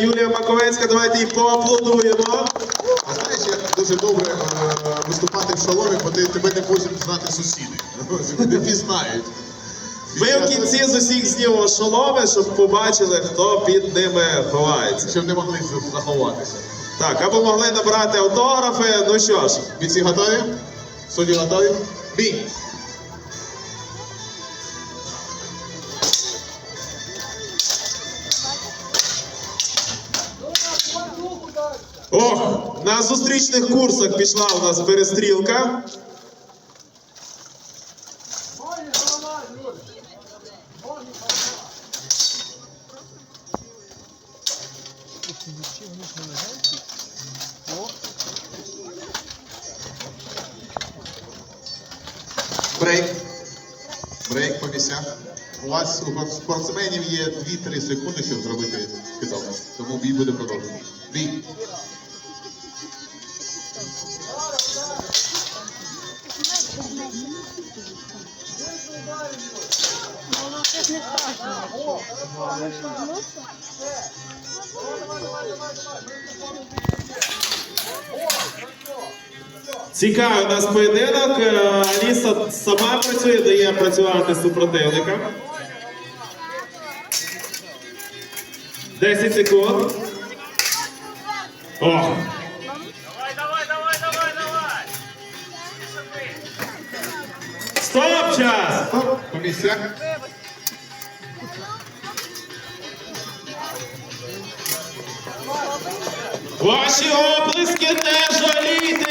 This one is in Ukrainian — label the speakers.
Speaker 1: Юлія Маковецька. Давайте їй поаплодуємо.
Speaker 2: А знаєш, як дуже добре е, виступати в шаломі, бо ти, тебе не можуть знати сусіди. Не пізнають.
Speaker 1: Ми в кінці з усіх знімемо шоломи, щоб побачили, хто під ними ховається.
Speaker 2: Щоб не могли заховатися.
Speaker 1: Так, або могли набрати автографи. Ну що ж,
Speaker 2: Бійці готові? Судді готові? Бій!
Speaker 1: Ох, на зустрічних курсах пішла у нас перестрілка.
Speaker 2: Брейк. Брейк по місцях. У вас у спортсменів є 2-3 секунди, щоб зробити кидок. Тому бій буде продовжений. Бій.
Speaker 3: Воно не страшно.
Speaker 1: Цікавий у нас поєдинок. Е, Аліса сама працює, дає працювати супротивникам. 10 секунд. О!
Speaker 4: Давай, давай, давай, давай, давай!
Speaker 1: Стоп час!
Speaker 2: По місцях.
Speaker 1: Ваші облиски не жалійте!